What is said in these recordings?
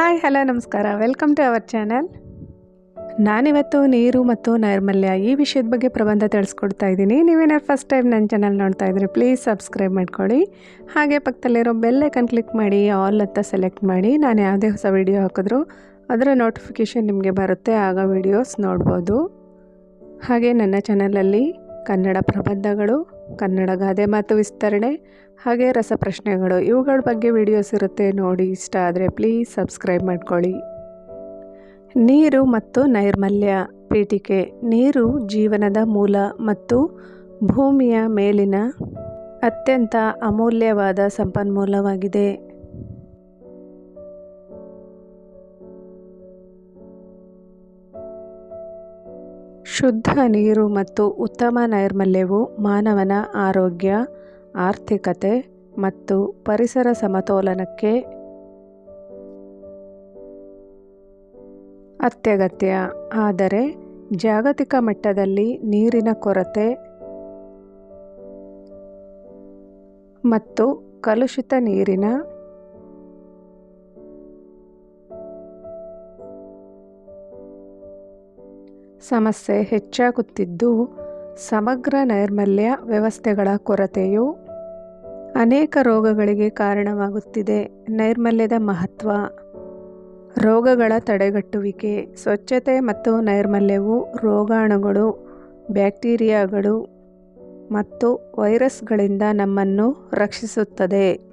Hi, hello, ನಮಸ್ಕಾರ. Welcome to our channel ನಾನಿವತ್ತು ನೀರು ಮತ್ತು ನೈರ್ಮಲ್ಯ ಈ ವಿಷಯದ ಬಗ್ಗೆ ಪ್ರಬಂಧ ತಿಳಿಸ್ಕೊಡ್ತಾ ಇದ್ದೀನಿ. ನೀವೇನಾದ್ರು ಫಸ್ಟ್ ಟೈಮ್ ನನ್ನ ಚಾನಲ್ ನೋಡ್ತಾ ಇದ್ರೆ ಪ್ಲೀಸ್ ಸಬ್ಸ್ಕ್ರೈಬ್ ಮಾಡ್ಕೊಳ್ಳಿ. ಹಾಗೆ ಪಕ್ಕದಲ್ಲಿರೋ ಬೆಲ್ಲೈಕನ್ ಕ್ಲಿಕ್ ಮಾಡಿ ಆಲ್ ಅಂತ ಸೆಲೆಕ್ಟ್ ಮಾಡಿ. ನಾನು ಯಾವುದೇ ಹೊಸ ವಿಡಿಯೋ ಹಾಕಿದ್ರು ಅದರ ನೋಟಿಫಿಕೇಷನ್ ನಿಮಗೆ ಬರುತ್ತೆ, ಆಗ ವಿಡಿಯೋಸ್ ನೋಡ್ಬೋದು. ಹಾಗೆ ನನ್ನ ಚಾನಲಲ್ಲಿ ಕನ್ನಡ ಪ್ರಬಂಧಗಳು ಕನ್ನಡ ಗಾದೆ ಮಾತು ವಿಸ್ತರಣೆ, ಹಾಗೆ ರಸಪ್ರಶ್ನೆಗಳು ಇವುಗಳ ಬಗ್ಗೆ ವಿಡಿಯೋಸ್ ಇರುತ್ತೆ, ನೋಡಿ ಇಷ್ಟ ಆದರೆ ಪ್ಲೀಸ್ ಸಬ್ಸ್ಕ್ರೈಬ್ ಮಾಡ್ಕೊಳ್ಳಿ. ನೀರು ಮತ್ತು ನೈರ್ಮಲ್ಯ ಪೀಠಿಕೆ. ನೀರು ಜೀವನದ ಮೂಲ ಮತ್ತು ಭೂಮಿಯ ಮೇಲಿನ ಅತ್ಯಂತ ಅಮೂಲ್ಯವಾದ ಸಂಪನ್ಮೂಲವಾಗಿದೆ. ಶುದ್ಧ ನೀರು ಮತ್ತು ಉತ್ತಮ ನೈರ್ಮಲ್ಯವು ಮಾನವನ ಆರೋಗ್ಯ, ಆರ್ಥಿಕತೆ ಮತ್ತು ಪರಿಸರ ಸಮತೋಲನಕ್ಕೆ ಅತ್ಯಗತ್ಯ. ಆದರೆ ಜಾಗತಿಕ ಮಟ್ಟದಲ್ಲಿ ನೀರಿನ ಕೊರತೆ ಮತ್ತು ಕಲುಷಿತ ನೀರಿನ ಸಮಸ್ಯೆ ಹೆಚ್ಚಾಗುತ್ತಿದ್ದು ಸಮಗ್ರ ನೈರ್ಮಲ್ಯ ವ್ಯವಸ್ಥೆಗಳ ಕೊರತೆಯು ಅನೇಕ ರೋಗಗಳಿಗೆ ಕಾರಣವಾಗುತ್ತಿದೆ. ನೈರ್ಮಲ್ಯದ ಮಹತ್ವ, ರೋಗಗಳ ತಡೆಗಟ್ಟುವಿಕೆ, ಸ್ವಚ್ಛತೆ ಮತ್ತು ನೈರ್ಮಲ್ಯವು ರೋಗಾಣುಗಳು, ಬ್ಯಾಕ್ಟೀರಿಯಾಗಳು ಮತ್ತು ವೈರಸ್ಗಳಿಂದ ನಮ್ಮನ್ನು ರಕ್ಷಿಸುತ್ತದೆ.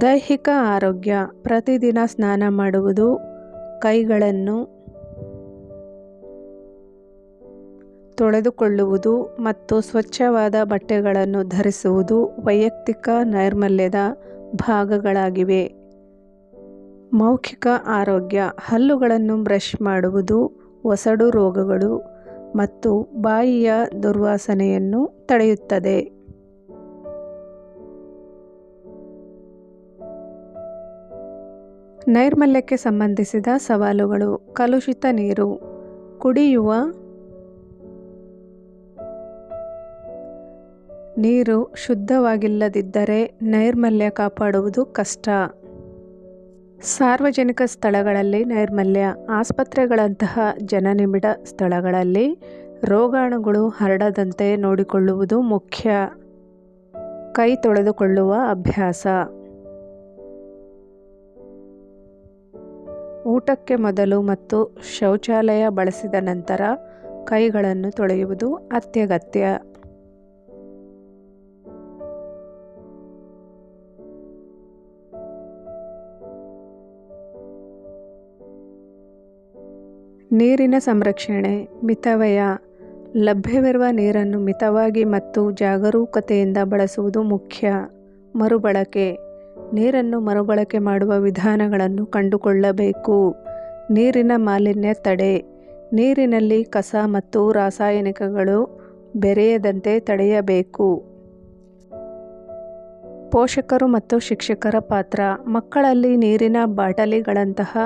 ದೈಹಿಕ ಆರೋಗ್ಯ. ಪ್ರತಿದಿನ ಸ್ನಾನ ಮಾಡುವುದು. ಕೈಗಳನ್ನು ತೊಳೆದುಕೊಳ್ಳುವುದು ಮತ್ತು ಸ್ವಚ್ಛವಾದ ಬಟ್ಟೆಗಳನ್ನು ಧರಿಸುವುದು ವೈಯಕ್ತಿಕ ನೈರ್ಮಲ್ಯದ ಭಾಗಗಳಾಗಿವೆ. ಮೌಖಿಕ ಆರೋಗ್ಯ. ಹಲ್ಲುಗಳನ್ನು ಬ್ರಷ್ ಮಾಡುವುದು ಒಸಡು ರೋಗಗಳು ಮತ್ತು ಬಾಯಿಯ ದುರ್ವಾಸನೆಯನ್ನು ತಡೆಯುತ್ತದೆ. ನೈರ್ಮಲ್ಯಕ್ಕೆ ಸಂಬಂಧಿಸಿದ ಸವಾಲುಗಳು. ಕಲುಷಿತ ನೀರು. ಕುಡಿಯುವ ನೀರು ಶುದ್ಧವಾಗಿಲ್ಲದಿದ್ದರೆ ನೈರ್ಮಲ್ಯ ಕಾಪಾಡುವುದು ಕಷ್ಟ. ಸಾರ್ವಜನಿಕ ಸ್ಥಳಗಳಲ್ಲಿ ನೈರ್ಮಲ್ಯ. ಆಸ್ಪತ್ರೆಗಳಂತಹ ಜನನಿಬಿಡ ಸ್ಥಳಗಳಲ್ಲಿ ರೋಗಾಣುಗಳು ಹರಡದಂತೆ ನೋಡಿಕೊಳ್ಳುವುದು ಮುಖ್ಯ. ಕೈ ತೊಳೆದುಕೊಳ್ಳುವ ಅಭ್ಯಾಸ. ಊಟಕ್ಕೆ ಮೊದಲು ಮತ್ತು ಶೌಚಾಲಯ ಬಳಸಿದ ನಂತರ ಕೈಗಳನ್ನು ತೊಳೆಯುವುದು ಅತ್ಯಗತ್ಯ. ನೀರಿನ ಸಂರಕ್ಷಣೆ, ಮಿತವ್ಯಯ. ಲಭ್ಯವಿರುವ ನೀರನ್ನು ಮಿತವಾಗಿ ಮತ್ತು ಜಾಗರೂಕತೆಯಿಂದ ಬಳಸುವುದು ಮುಖ್ಯ. ಮರುಬಳಕೆ. ನೀರನ್ನು ಮರುಬಳಕೆ ಮಾಡುವ ವಿಧಾನಗಳನ್ನು ಕಂಡುಕೊಳ್ಳಬೇಕು. ನೀರಿನ ಮಾಲಿನ್ಯ ತಡೆ. ನೀರಿನಲ್ಲಿ ಕಸ ಮತ್ತು ರಾಸಾಯನಿಕಗಳು ಬೆರೆಯದಂತೆ ತಡೆಯಬೇಕು. ಪೋಷಕರು ಮತ್ತು ಶಿಕ್ಷಕರ ಪಾತ್ರ. ಮಕ್ಕಳಲ್ಲಿ ನೀರಿನ ಬಾಟಲಿಗಳಂತಹ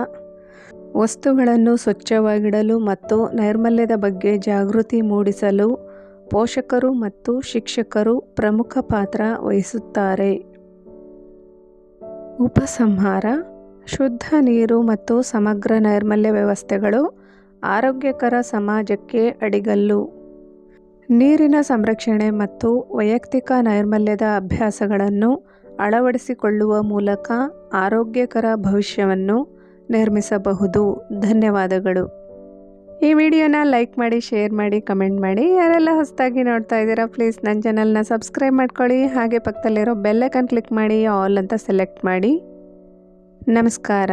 ವಸ್ತುಗಳನ್ನು ಸ್ವಚ್ಛವಾಗಿಡಲು ಮತ್ತು ನೈರ್ಮಲ್ಯದ ಬಗ್ಗೆ ಜಾಗೃತಿ ಮೂಡಿಸಲು ಪೋಷಕರು ಮತ್ತು ಶಿಕ್ಷಕರು ಪ್ರಮುಖ ಪಾತ್ರ ವಹಿಸುತ್ತಾರೆ. ಉಪಸಂಹಾರ, ಶುದ್ಧ ನೀರು ಮತ್ತು ಸಮಗ್ರ ನೈರ್ಮಲ್ಯ ವ್ಯವಸ್ಥೆಗಳು ಆರೋಗ್ಯಕರ ಸಮಾಜಕ್ಕೆ ಅಡಿಗಲ್ಲು. ನೀರಿನ ಸಂರಕ್ಷಣೆ ಮತ್ತು ವೈಯಕ್ತಿಕ ನೈರ್ಮಲ್ಯದ ಅಭ್ಯಾಸಗಳನ್ನು ಅಳವಡಿಸಿಕೊಳ್ಳುವ ಮೂಲಕ ಆರೋಗ್ಯಕರ ಭವಿಷ್ಯವನ್ನು ನಿರ್ಮಿಸಬಹುದು. ಧನ್ಯವಾದಗಳು. ಈ ವಿಡಿಯೋನ ಲೈಕ್ ಮಾಡಿ, ಶೇರ್ ಮಾಡಿ, ಕಮೆಂಟ್ ಮಾಡಿ. ಯಾರೆಲ್ಲ ಹೊಸದಾಗಿ ನೋಡ್ತಾ ಇದ್ದೀರಾ ಪ್ಲೀಸ್ ನನ್ನ ಚಾನಲ್ನ ಸಬ್ಸ್ಕ್ರೈಬ್ ಮಾಡ್ಕೊಳ್ಳಿ. ಹಾಗೆ ಪಕ್ಕದಲ್ಲಿರೋ ಬೆಲ್ಲೈಕನ್ ಕ್ಲಿಕ್ ಮಾಡಿ ಆಲ್ ಅಂತ ಸೆಲೆಕ್ಟ್ ಮಾಡಿ. ನಮಸ್ಕಾರ.